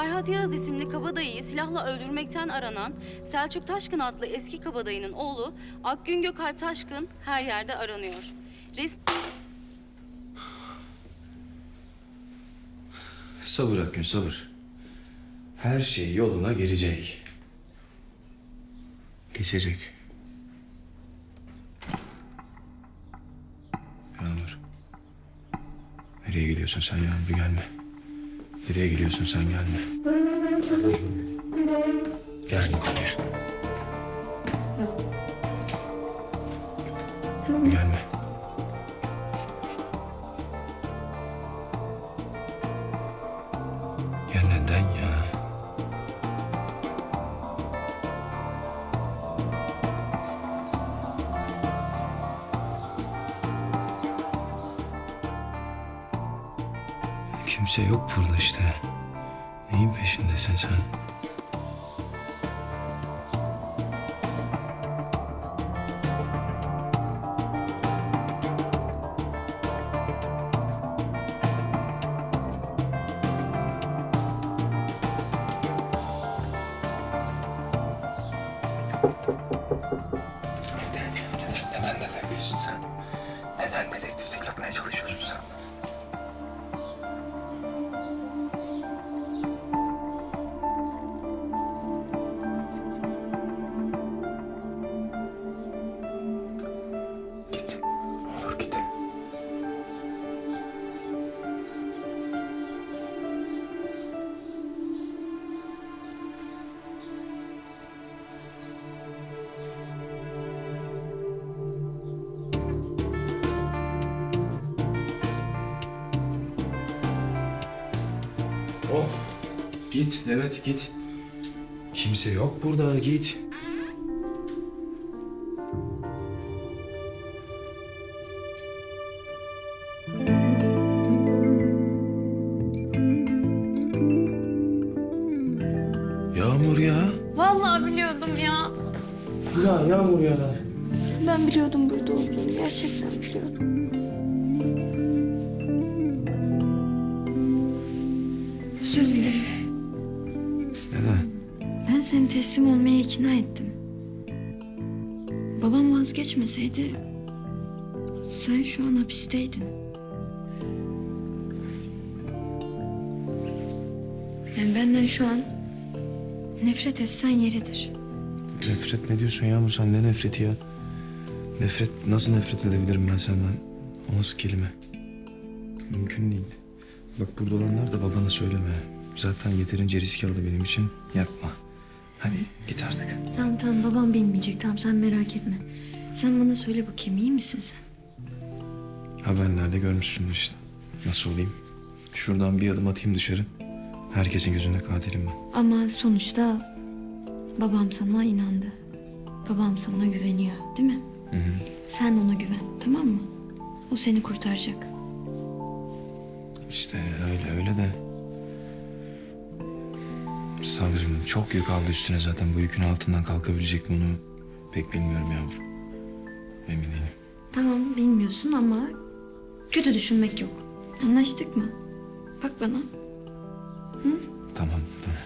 Ferhat Yağız isimli kabadayıyı silahla öldürmekten aranan Selçuk Taşkın adlı eski kabadayının oğlu Akgün Gökalp Taşkın her yerde aranıyor. Res Sabır Akgün sabır. Her şey yoluna girecek. Geçecek. Yağmur. Nereye gidiyorsun sen Yağmur gelme. Nereye gidiyorsun sen gelme. Gelme buraya. Gelme. Kimse yok burada işte. Neyin peşindesin sen? Oh. Git. Evet git. Kimse yok burada. Git. Yağmur ya. Vallahi biliyordum ya. Ya Yağmur ya. Ben biliyordum burada olduğunu. Gerçekten biliyordum. Özür dilerim. Neden? Ben seni teslim olmaya ikna ettim. Babam vazgeçmeseydi sen şu an hapisteydin. Yani benden şu an nefret etsen yeridir. Nefret ne diyorsun Yağmur sen ne nefreti ya? Nefret nasıl nefret edebilirim ben senden? O nasıl kelime? Mümkün değil. Bak burada olanlar da babana söyleme. Zaten yeterince risk aldı benim için. Yapma. Hadi git artık. Tamam tamam babam bilmeyecek. Tamam sen merak etme. Sen bana söyle bakayım iyi misin sen? Haberlerde görmüşsündür işte. Nasıl olayım? Şuradan bir adım atayım dışarı. Herkesin gözünde katilim ben. Ama sonuçta babam sana inandı. Babam sana güveniyor değil mi? Hı hı. Sen ona güven tamam mı? O seni kurtaracak. İşte öyle öyle de. Savcım çok yük aldı üstüne zaten. Bu yükün altından kalkabilecek mi onu pek bilmiyorum yavrum. Emin değilim. Tamam bilmiyorsun ama kötü düşünmek yok. Anlaştık mı? Bak bana. Tamam tamam.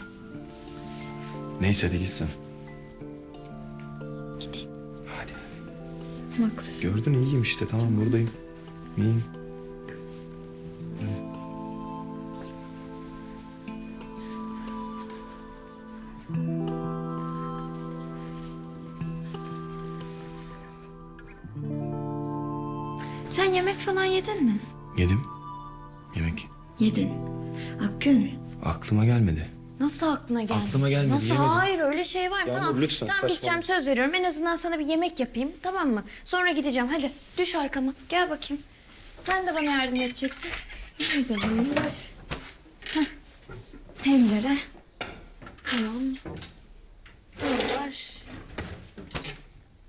Neyse hadi git sen. Gideyim. Hadi. Haklısın. Gördün iyiyim işte tamam buradayım. İyiyim. Sen yemek falan yedin mi? Yedim. Yemek. Yedin. Akgün. Aklıma gelmedi. Nasıl aklına geldi? Aklıma gelmedi, Nasıl? yemedim. Hayır öyle şey var. Yağmur, tamam. lütfen, Tamam saçmalama. gideceğim söz veriyorum. En azından sana bir yemek yapayım. Tamam mı? Sonra gideceğim. Hadi düş arkama. Gel bakayım. Sen de bana yardım edeceksin. Nerede bunlar? Heh. Tencere. Tamam. Bunlar.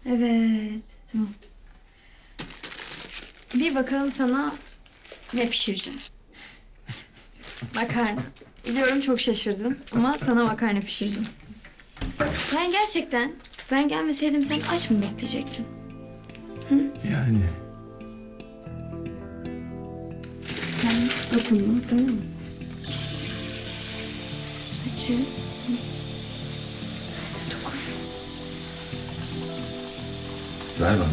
Evet. Tamam. Bir bakalım sana ne pişireceğim. Makarna. Biliyorum çok şaşırdın ama sana makarna pişireceğim. Yani gerçekten ben gelmeseydim sen aç mı bekleyecektin? Yani. Sen dokunma tamam mı? Saçı. Dokun. Ver bana.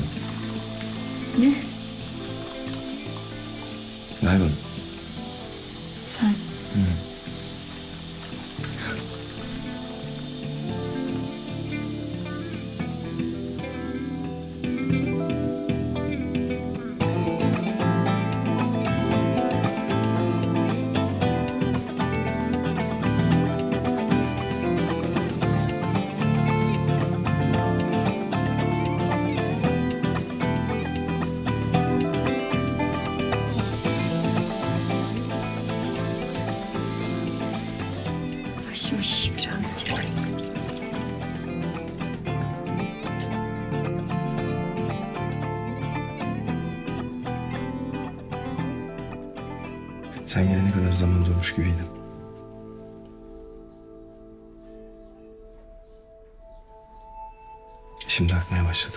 Ne? Ver Taşmış birazcık. Sen gelene kadar zaman durmuş gibiydim. Şimdi akmaya başladı.